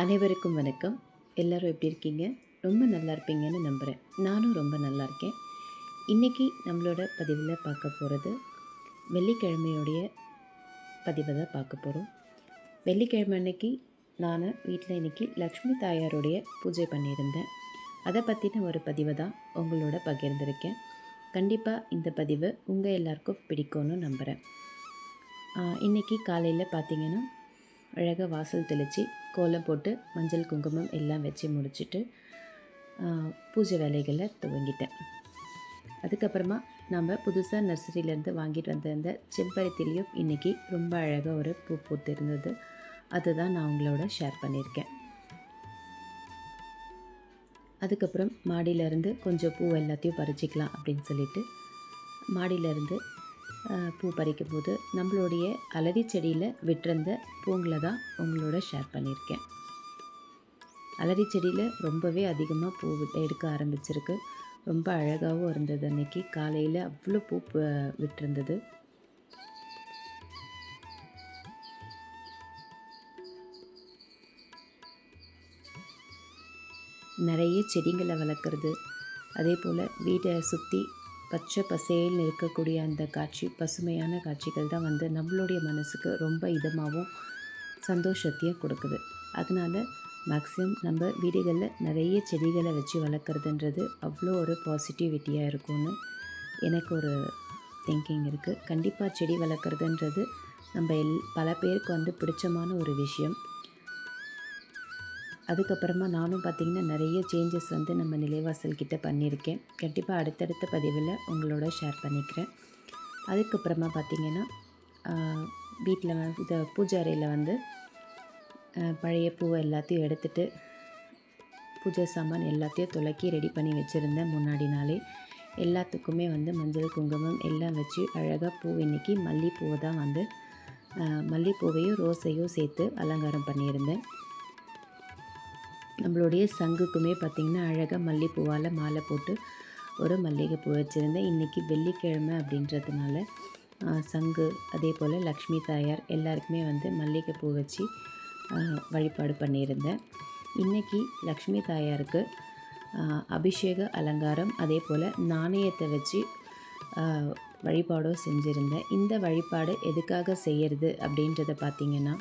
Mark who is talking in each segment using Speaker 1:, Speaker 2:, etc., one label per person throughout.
Speaker 1: அனைவருக்கும் வணக்கம். எல்லாரும் எப்படி இருக்கீங்க? ரொம்ப நல்லா இருப்பீங்கன்னு நம்புகிறேன் நானும் ரொம்ப நல்லா இருக்கேன். இன்றைக்கி நம்மளோட பதிவில் பார்க்க போகிறது வெள்ளிக்கிழமையுடைய பதிவை தான் பார்க்க போகிறோம் வெள்ளிக்கிழமை அன்னைக்கு நான் வீட்டில் இன்றைக்கி லக்ஷ்மி தாயாருடைய பூஜை பண்ணியிருந்தேன். அதை பற்றின ஒரு பதிவை தான் உங்களோட பகிர்ந்திருக்கேன். கண்டிப்பாக இந்த பதிவு உங்கள் எல்லாருக்கும் பிடிக்கும்னு நம்புகிறேன் இன்றைக்கி காலையில் பார்த்தீங்கன்னா அழகாக வாசல் தெளித்து கோலம் போட்டு மஞ்சள் குங்குமம் எல்லாம் வச்சு முடிச்சுட்டு பூஜை வேலைகளை துவங்கிட்டேன். அதுக்கப்புறமா நம்ம புதுசாக நர்சரியிலேருந்து வாங்கிட்டு வந்திருந்த செம்பருத்திலையும் இன்றைக்கி ரொம்ப அழகாக ஒரு பூ பூத்து இருந்தது அதுதான் நான் உங்களோட ஷேர் பண்ணியிருக்கேன். அதுக்கப்புறம் மாடியிலேருந்து கொஞ்சம் பூ எல்லாத்தையும் பறிச்சிக்கலாம் அப்படின்னு சொல்லிட்டு மாடியிலேருந்து பூ பறிக்கும் போது நம்மளுடைய அலரி செடியில் விட்டிருந்த பூங்களை தான் உங்களோட ஷேர் பண்ணியிருக்கேன். அலரி செடியில் ரொம்பவே அதிகமாக பூ எடுக்க ஆரம்பிச்சிருக்கு. ரொம்ப அழகாகவும் இருந்தது அன்னைக்கு. காலையில் அவ்வளோ பூ விட்டுருந்தது. நிறைய செடிங்களை வளர்க்குறது. அதே போல் வீட்டை சுற்றி பச்சை பசேல்னு இருக்கக்கூடிய அந்த காட்சி பசுமையான காட்சிகள் தான் வந்து நம்மளுடைய மனசுக்கு ரொம்ப இதமாகவும் சந்தோஷத்தையும் கொடுக்குது. அதனால் மேக்ஸிமம் நம்ம வீடுகளில் நிறைய செடிகளை வச்சு வளர்க்குறதுன்றது அவ்வளோ ஒரு பாசிட்டிவிட்டியாக இருக்கும்னு எனக்கு ஒரு திங்கிங் இருக்குது கண்டிப்பாக செடி வளர்க்குறதுன்றது நம்ம எல் பல பேருக்கு வந்து பிடிச்சமான ஒரு விஷயம். அதுக்கப்புறமா நானும் பார்த்திங்கன்னா நிறைய சேஞ்சஸ் வந்து நம்ம நிலைவாசல் கிட்டே பண்ணியிருக்கேன். கண்டிப்பாக அடுத்தடுத்த பதிவில் உங்களோட ஷேர் பண்ணிக்கிறேன். அதுக்கப்புறமா பார்த்திங்கன்னா வீட்டில் வந்து இந்த பூஜை அறையில் வந்து பழைய பூவை எல்லாத்தையும் எடுத்துகிட்டு பூஜை சாமான் எல்லாத்தையும் துலக்கி ரெடி பண்ணி வச்சுருந்தேன் முன்னாடி நாளே. எல்லாத்துக்குமே வந்து மஞ்சள் குங்குமம் எல்லாம் வச்சு அழகாக பூ இன்னைக்கு மல்லிப்பூவை தான் வந்து மல்லிகைப்பூவையும் மல்லிப்பூவையும் ரோஸையும் சேர்த்து அலங்காரம் பண்ணியிருந்தேன். நம்மளுடைய சங்குக்குமே பார்த்திங்கன்னா அழகாக மல்லிகைப்பூவால் மாலை போட்டு ஒரு மல்லிகைப்பூ வச்சுருந்தேன். இன்றைக்கி வெள்ளிக்கிழமை அப்படின்றதுனால சங்கு அதே போல் லக்ஷ்மி தாயார் எல்லாருக்குமே வந்து மல்லிகைப்பூ வச்சு வழிபாடு பண்ணியிருந்தேன். இன்றைக்கி லக்ஷ்மி தாயாருக்கு அபிஷேக அலங்காரம் அதே போல் நாணயத்தை வச்சு வழிபாடும் செஞ்சுருந்தேன். இந்த வழிபாடு எதுக்காக செய்கிறது அப்படின்றத பார்த்திங்கன்னா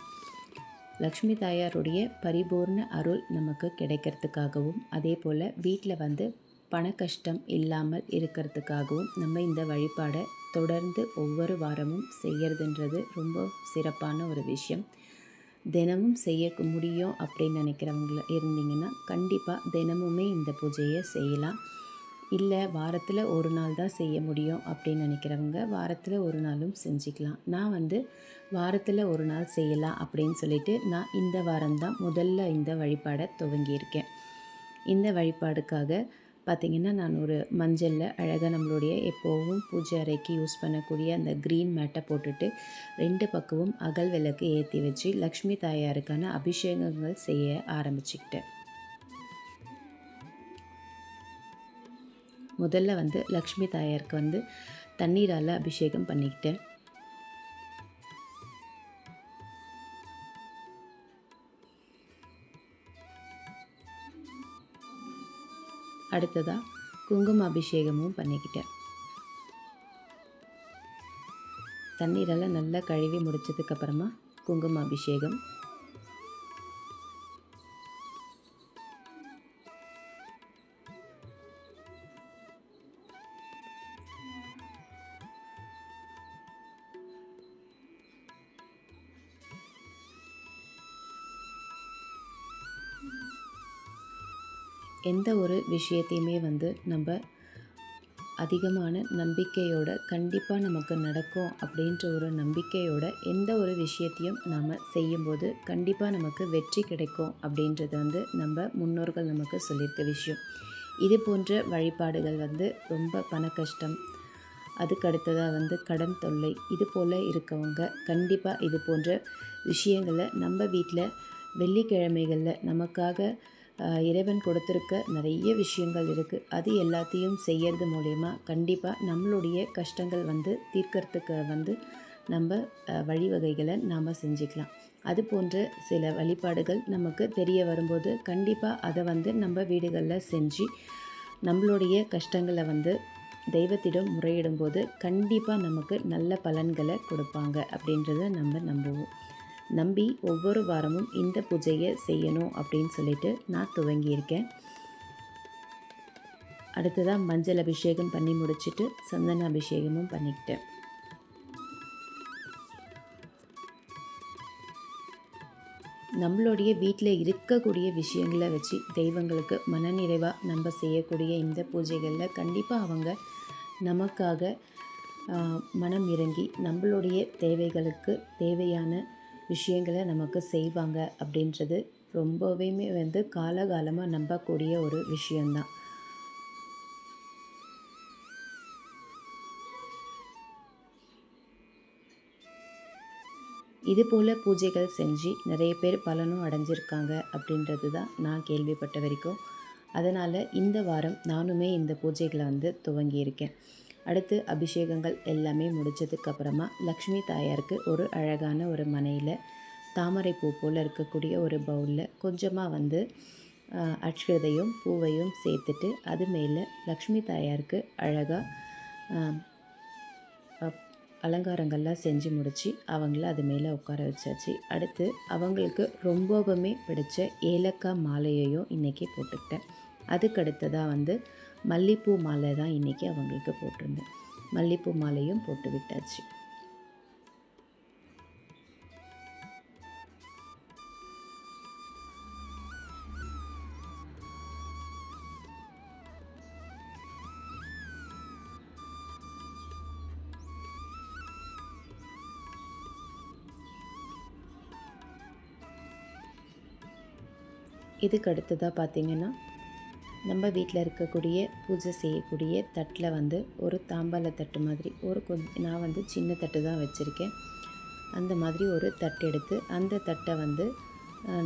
Speaker 1: லக்ஷ்மி தாயாருடைய பரிபூர்ண அருள் நமக்கு கிடைக்கிறதுக்காகவும் அதே போல் வீட்டில் வந்து பண கஷ்டம் இல்லாமல் இருக்கிறதுக்காகவும் நம்ம இந்த வழிபாடை தொடர்ந்து ஒவ்வொரு வாரமும் செய்யறதுன்றது ரொம்ப சிறப்பான ஒரு விஷயம். தினமும் செய்ய முடியும் அப்படின்னு நினைக்கிறவங்கள இருந்தீங்கன்னா கண்டிப்பாக தினமுமே இந்த பூஜையை செய்யலாம். இல்லை வாரத்தில் ஒரு நாள் தான் செய்ய முடியும் அப்படின்னு நினைக்கிறவங்க வாரத்தில் ஒரு நாளும் செஞ்சுக்கலாம். நான் வந்து வாரத்தில் ஒரு நாள் செய்யலாம் அப்படின்னு சொல்லிட்டு நான் இந்த வாரம்தான் முதல்ல இந்த வழிபாடை துவங்கியிருக்கேன் இந்த வழிபாடுக்காக பார்த்திங்கன்னா நான் ஒரு மஞ்சளில் அழகாக நம்மளுடைய எப்போவும் பூஜை அறைக்கு யூஸ் பண்ணக்கூடிய அந்த க்ரீன் மேட்டை போட்டுட்டு ரெண்டு பக்கமும் அகல் விளக்கு ஏற்றி வச்சு லக்ஷ்மி தாயாருக்கான அபிஷேகங்கள் செய்ய ஆரம்பிச்சுக்கிட்டேன். முதல்ல வந்து லக்ஷ்மி தாயாருக்கு வந்து தண்ணீரால் அபிஷேகம் பண்ணிக்கிட்டேன். அடுத்ததாக குங்கும அபிஷேகமும் பண்ணிக்கிட்டேன். தண்ணீரெல்லாம் நல்லா கழுவி முடித்ததுக்கப்புறமா குங்கும அபிஷேகம் எந்த ஒரு விஷயத்தையுமே வந்து நம்ம அதிகமான நம்பிக்கையோட கண்டிப்பாக நமக்கு நடக்கும் அப்படின்ற ஒரு நம்பிக்கையோட எந்த ஒரு விஷயத்தையும் நாம் செய்யும்போது கண்டிப்பாக நமக்கு வெற்றி கிடைக்கும் அப்படின்றது வந்து நம்ம முன்னோர்கள் நமக்கு சொல்லியிருக்க விஷயம். இது போன்ற வழிபாடுகள் வந்து ரொம்ப பண கஷ்டம். அதுக்கு அடுத்ததாக வந்து கடன் தொல்லை. இது போல் இருக்கவங்க கண்டிப்பாக இது போன்ற விஷயங்களை நம்ம வீட்டில் வெள்ளிக்கிழமைகளில் நமக்காக இறைவன் கொடுத்துருக்க நிறைய விஷயங்கள் இருக்குது அது எல்லாத்தையும் செய்யறது மூலயமா கண்டிப்பாக நம்மளுடைய கஷ்டங்கள் வந்து தீர்க்கறதுக்கு வந்து நம்ம வழிவகைகளை நாம் செஞ்சுக்கலாம். அது போன்ற சில வழிபாடுகள் நமக்கு தெரிய வரும்போது கண்டிப்பாக அதை வந்து நம்ம வீடுகளில் செஞ்சு நம்மளுடைய கஷ்டங்களை வந்து தெய்வத்திடம் முறையிடும்போது கண்டிப்பாக நமக்கு நல்ல பலன்களை கொடுப்பாங்க அப்படின்றத நம்ம நம்புவோம். நம்பி ஒவ்வொரு வாரமும் இந்த பூஜையை செய்யணும் அப்படின்னு சொல்லிட்டு நான் துவங்கியிருக்கேன். அடுத்ததாக மஞ்சள் அபிஷேகம் பண்ணி முடிச்சிட்டு சந்தன அபிஷேகமும் பண்ணிக்கிட்டேன். நம்மளுடைய வீட்டில் இருக்கக்கூடிய விஷயங்களை வச்சு தெய்வங்களுக்கு மனநிறைவாக நம்ம செய்யக்கூடிய இந்த பூஜைகளில் கண்டிப்பாக அவங்க நமக்காக மனம் இறங்கி நம்மளுடைய தேவைகளுக்கு தேவையான விஷயங்களை நமக்கு செய்வாங்க அப்படின்றது ரொம்பவே வந்து காலகாலமாக நம்பக்கூடிய ஒரு விஷயந்தான் இது போல் பூஜைகள் செஞ்சு நிறைய பேர் பலனும் அடைஞ்சிருக்காங்க அப்படின்றது தான் நான் கேள்விப்பட்ட வரைக்கும். அதனால் இந்த வாரம் நானுமே இந்த பூஜைகளை வந்து துவங்கியிருக்கேன். அடுத்து அபிஷேகங்கள் எல்லாமே முடித்ததுக்கப்புறமா லக்ஷ்மி தாயாருக்கு ஒரு அழகான ஒரு மனையில் தாமரை பூ போல் இருக்கக்கூடிய ஒரு பவுலில் கொஞ்சமாக வந்து அக்ஷதையும் பூவையும் சேர்த்துட்டு அது மேலே லக்ஷ்மி தாயாருக்கு அழகாக அலங்காரங்கள்லாம் செஞ்சு முடித்து அவங்கள அது மேலே உட்கார வச்சாச்சு. அடுத்து அவங்களுக்கு ரொம்பவுமே பிடிச்ச ஏலக்காய் மாலையையும் இன்றைக்கி போட்டுக்கிட்டேன். அதுக்கு அடுத்ததாக வந்து மல்லிப்பூ மாலை தான் இன்றைக்கி அவங்களுக்கு போட்டிருந்தேன் மல்லிப்பூ மாலையும் போட்டு விட்டாச்சு. இதுக்கு அடுத்ததாக பார்த்தீங்கன்னா நம்ம வீட்டில் இருக்கக்கூடிய பூஜை செய்யக்கூடிய தட்டில் வந்து ஒரு தாம்பால தட்டு மாதிரி ஒரு கொஞ்சம் நான் வந்து சின்ன தட்டு தான் வச்சுருக்கேன். அந்த மாதிரி ஒரு தட்டு எடுத்து அந்த தட்டை வந்து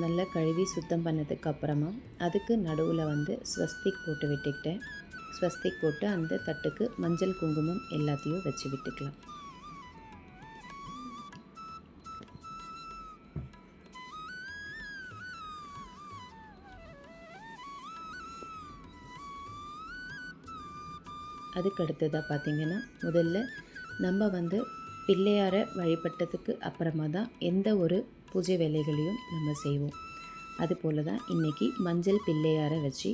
Speaker 1: நல்லா கழுவி சுத்தம் பண்ணதுக்கு அப்புறமா அதுக்கு நடுவில் வந்து ஸ்வஸ்திக் போட்டு விட்டுக்கிட்டேன். ஸ்வஸ்திக் போட்டு அந்த தட்டுக்கு மஞ்சள் குங்குமம் எல்லாத்தையும் வச்சு விட்டுக்கலாம். அதுக்கு அடுத்ததாக பார்த்தீங்கன்னா முதல்ல நம்ம வந்து பிள்ளையாரை வழிபட்டதுக்கு அப்புறமா தான் எந்த ஒரு பூஜை வேலைகளையும் நம்ம செய்வோம். அதுபோல தான் இன்றைக்கி மஞ்சள் பிள்ளையாரை வச்சு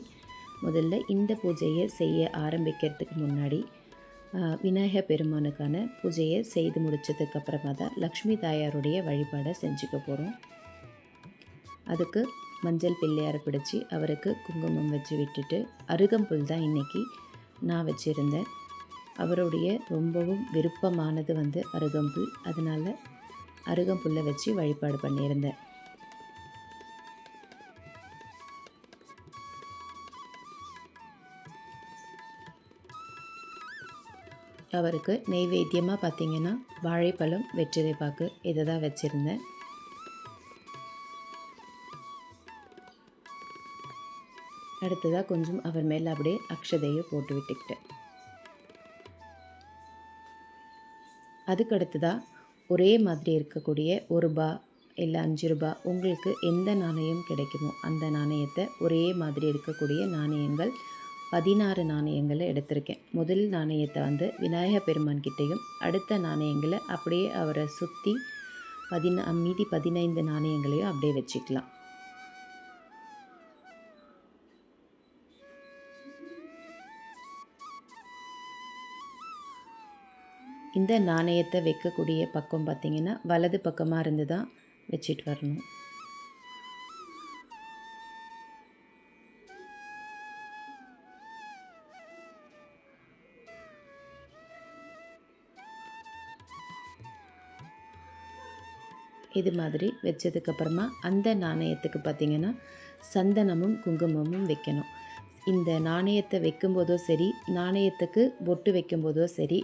Speaker 1: முதல்ல இந்த பூஜையை செய்ய ஆரம்பிக்கிறதுக்கு முன்னாடி விநாயகர் பெருமானுக்கான பூஜையை செய்து முடித்ததுக்கு அப்புறமா தான் லக்ஷ்மி தாயாருடைய வழிபாடை செஞ்சுக்க போகிறோம் அதுக்கு மஞ்சள் பிள்ளையாரை பிடிச்சி அவருக்கு குங்குமம் வச்சு விட்டுட்டு அருகம்புல் தான் இன்றைக்கி நான் வச்சுருந்தேன். அவருடைய ரொம்பவும் விருப்பமானது வந்து அருகம்புல். அதனால் அருகம்புல்லை வச்சு வழிபாடு பண்ணியிருந்தேன். அவருக்கு நெய்வேத்தியமாக பார்த்தீங்கன்னா வாழைப்பழம் வெற்றிலை பாக்கு இதை தான் வச்சுருந்தேன். அடுத்ததாக கொஞ்சம் அவர் மேலே அப்படியே அக்ஷதையை போட்டு விட்டுக்கிட்டேன். அதுக்கு அடுத்ததாக ஒரே மாதிரி இருக்கக்கூடிய ஒரு ரூபா இல்லை அஞ்சு ரூபா உங்களுக்கு எந்த நாணயம் கிடைக்குமோ அந்த நாணயத்தை ஒரே மாதிரி இருக்கக்கூடிய நாணயங்கள் பதினாறு நாணயங்களை எடுத்திருக்கேன். முதல் நாணயத்தை வந்து விநாயகப் பெருமான் கிட்டேயும் அடுத்த நாணயங்களை அப்படியே அவரை சுற்றி பதினா மீதி பதினைந்து நாணயங்களையும் அப்படியே வச்சுக்கலாம். இந்த நாணயத்தை வைக்கக்கூடிய பக்கம் பார்த்திங்கன்னா வலது பக்கமாக இருந்து தான் வச்சுட்டு வரணும். இது மாதிரி வச்சதுக்கப்புறமா அந்த நாணயத்துக்கு பார்த்திங்கன்னா சந்தனமும் குங்குமமும் வைக்கணும். இந்த நாணயத்தை வைக்கும்போதோ சரி நாணயத்துக்கு பொட்டு வைக்கும்போதோ சரி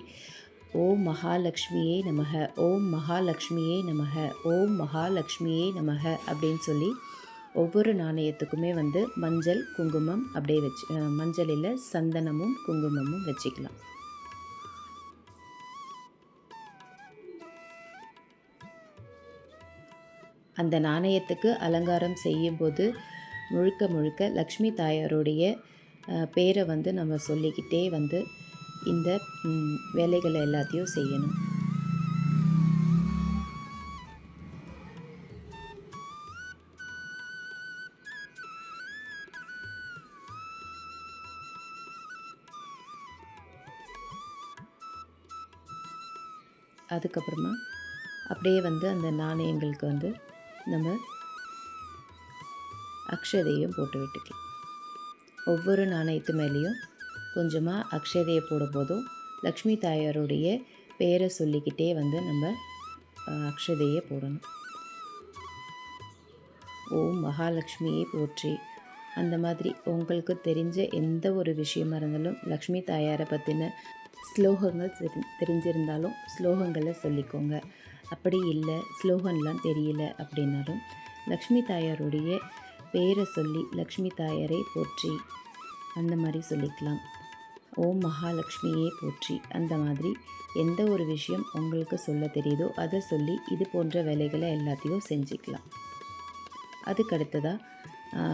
Speaker 1: ஓம் மகாலட்சுமியே நமக ஓம் மகாலட்சுமியே நமக ஓம் மகாலட்சுமியே நமக அப்படின்னு சொல்லி ஒவ்வொரு நாணயத்துக்குமே வந்து மஞ்சள் குங்குமம் அப்படியே வச்சு மஞ்சளில் சந்தனமும் குங்குமமும் வச்சுக்கலாம். அந்த நாணயத்துக்கு அலங்காரம் செய்யும்போது முழுக்க முழுக்க லக்ஷ்மி தாயாருடைய பேரை வந்து நம்ம சொல்லிக்கிட்டே வந்து இந்த வேலைகளை எல்லாத்தையும் செய்யணும். அதுக்கப்புறமா அப்படியே வந்து அந்த நாணயங்களுக்கு வந்து நம்ம அக்ஷதையும் போட்டு விட்டுக்கலாம். ஒவ்வொரு நாணயத்து மேலேயும் கொஞ்சமாக அக்ஷதையை போடும்போதும் லக்ஷ்மி தாயாருடைய பேரை சொல்லிக்கிட்டே வந்து நம்ம அக்ஷதையை போடணும். ஓம் மகாலட்சுமியை போற்றி. அந்த மாதிரி உங்களுக்கு தெரிஞ்ச எந்த ஒரு விஷயமா இருந்தாலும் லக்ஷ்மி தாயாரை பற்றின ஸ்லோகங்கள் தெரி தெரிஞ்சிருந்தாலும் ஸ்லோகங்களை சொல்லிக்கோங்க. அப்படி இல்லை ஸ்லோகன்லாம் தெரியல அப்படின்னாலும் லக்ஷ்மி தாயாருடைய பேரை சொல்லி லக்ஷ்மி தாயாரை போற்றி அந்த மாதிரி சொல்லிக்கலாம். ஓம் மகாலட்சுமியே போற்றி. அந்த மாதிரி எந்த ஒரு விஷயம் உங்களுக்கு சொல்ல தெரியுதோ அதை சொல்லி இது போன்ற வேலைகளை எல்லாத்தையும் செஞ்சுக்கலாம். அதுக்கு அடுத்ததாக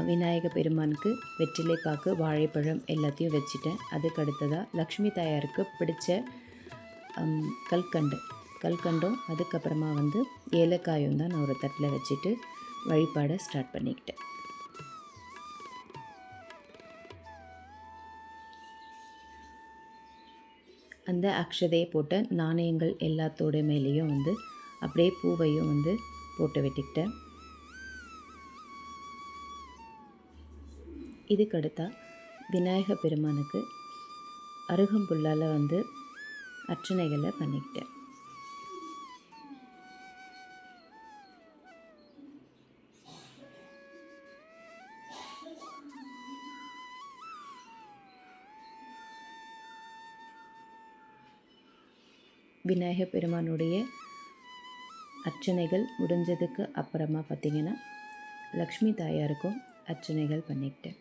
Speaker 1: விநாயக பெருமானுக்கு வெற்றிலை பாக்கு வாழைப்பழம் எல்லாத்தையும் வச்சுட்டேன். அதுக்கடுத்ததாக லக்ஷ்மி தாயாருக்கு பிடிச்ச கல்கண்டு. கல்கண்டும் அதுக்கப்புறமா வந்து ஏலக்காயும் தான் நான் ஒரு தட்டில் வச்சுட்டு வழிபாடை ஸ்டார்ட் பண்ணிக்கிட்டேன். அந்த அக்ஷதையை போட்ட நாணயங்கள் எல்லாத்தோட மேலேயும் வந்து அப்படியே பூவையும் வந்து போட்டு வெட்டிக்கிட்டேன். இதுக்கடுத்தால் விநாயக பெருமானுக்கு அருகம்புல்லால் வந்து அர்ச்சனைகளை பண்ணிக்கிட்டேன். விநாயக பெருமானுடைய அர்ச்சனைகள் முடிஞ்சதுக்கு அப்புறமா பார்த்திங்கன்னா லக்ஷ்மி தாயாருக்கும் அர்ச்சனைகள் பண்ணிக்கிட்டேன்.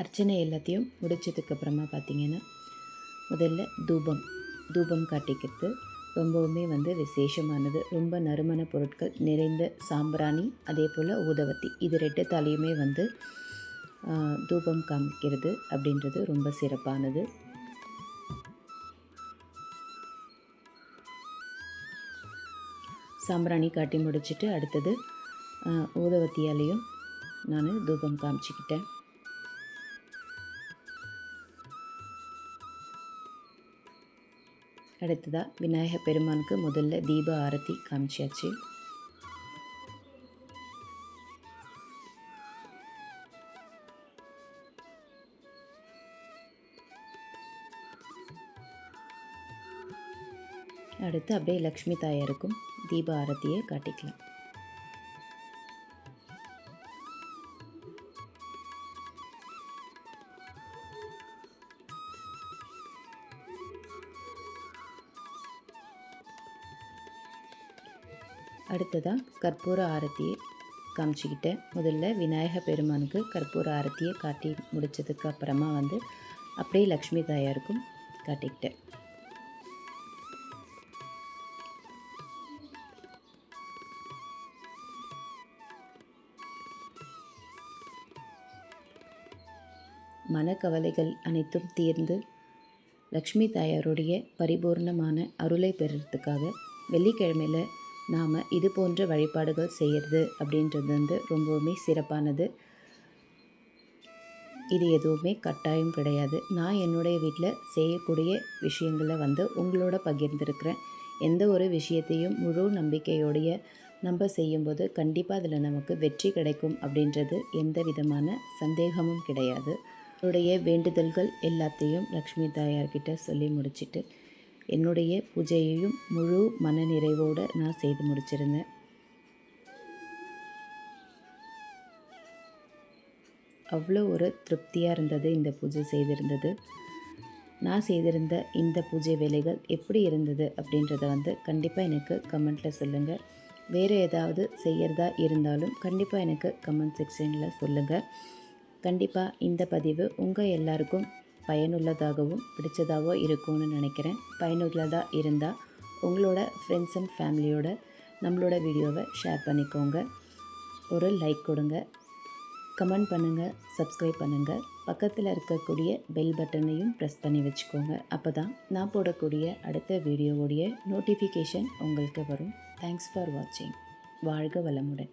Speaker 1: அர்ச்சனை எல்லாத்தையும் முடிச்சதுக்கப்புறமா பார்த்தீங்கன்னா முதல்ல தூபம் தூபம் காட்டிக்கிறது. ரொம்பவுமே வந்து விசேஷமானது. ரொம்ப நறுமண பொருட்கள் நிறைந்த சாம்பிராணி அதே போல் ஊதவத்தி இது ரெண்டுத்தாலையுமே வந்து தூபம் காமிக்கிறது அப்படின்றது ரொம்ப சிறப்பானது. சாம்பிராணி காட்டி முடிச்சுட்டு அடுத்தது ஊதவத்தியாலையும் நான் தூபம் காமிச்சிக்கிட்டேன். அடுத்ததாக விநாயக பெருமானுக்கு முதல்ல தீப ஆரத்தி காமிச்சாச்சு. அடுத்து அப்படியே லக்ஷ்மி தாயாருக்கும் தீப ஆரத்தியை காட்டிக்கலாம். அடுத்ததாக கற்பூர ஆரத்தியை காமிச்சிக்கிட்டேன் முதல்ல விநாயக பெருமானுக்கு கற்பூர ஆரத்தியை காட்டி முடித்ததுக்கு அப்புறமா வந்து அப்படியே லக்ஷ்மி தாயாருக்கும் காட்டிக்கிட்டேன் மனக்கவலைகள் அனைத்தும் தீர்ந்து லக்ஷ்மி தாயாருடைய பரிபூர்ணமான அருளை பெறுறதுக்காக வெள்ளிக்கிழமையில் நாம் இது போன்ற வழிபாடுகள் செய்கிறது அப்படின்றது வந்து ரொம்பவுமே சிறப்பானது. இது எதுவுமே கட்டாயம் கிடையாது. நான் என்னுடைய வீட்டில் செய்யக்கூடிய விஷயங்களை வந்து உங்களோட பகிர்ந்துருக்கிறேன். எந்த ஒரு விஷயத்தையும் முழு நம்பிக்கையோடைய நம்ம செய்யும்போது கண்டிப்பாக அதில் நமக்கு வெற்றி கிடைக்கும் அப்படின்றது எந்த விதமான சந்தேகமும் கிடையாது. என்னுடைய வேண்டுதல்கள் எல்லாத்தையும் லக்ஷ்மி தாயார்கிட்ட சொல்லி முடிச்சுட்டு என்னுடைய பூஜையையும் முழு மனநிறைவோடு நான் செய்து முடிச்சிருந்தேன். அவ்வளோ ஒரு திருப்தியாக இருந்தது இந்த பூஜை செய்திருந்தது. நான் செய்திருந்த இந்த பூஜை வேலைகள் எப்படி இருந்தது அப்படின்றத வந்து கண்டிப்பாக எனக்கு கமெண்ட்டில் சொல்லுங்கள் வேறு ஏதாவது செய்கிறதா இருந்தாலும் கண்டிப்பாக எனக்கு கமெண்ட் செக்ஷனில் சொல்லுங்கள் கண்டிப்பாக இந்த பதிவு உங்கள் எல்லாருக்கும் பயனுள்ளதாகவும் பிடிச்சதாகவும் இருக்கும்னு நினைக்கிறேன். பயனுள்ளதாக இருந்தால் உங்களோட ஃப்ரெண்ட்ஸ் அண்ட் ஃபேமிலியோட நம்மளோட வீடியோவை ஷேர் பண்ணிக்கோங்க. ஒரு லைக் கொடுங்க. கமெண்ட் பண்ணுங்கள் சப்ஸ்கிரைப் பண்ணுங்கள் பக்கத்தில் இருக்கக்கூடிய பெல் பட்டனையும் ப்ரெஸ் பண்ணி வச்சுக்கோங்க. அப்போ தான் நான் போடக்கூடிய அடுத்த வீடியோவுடைய நோட்டிஃபிகேஷன் உங்களுக்கு வரும். தேங்க்ஸ் ஃபார் வாட்சிங் வாழ்க வளமுடன்.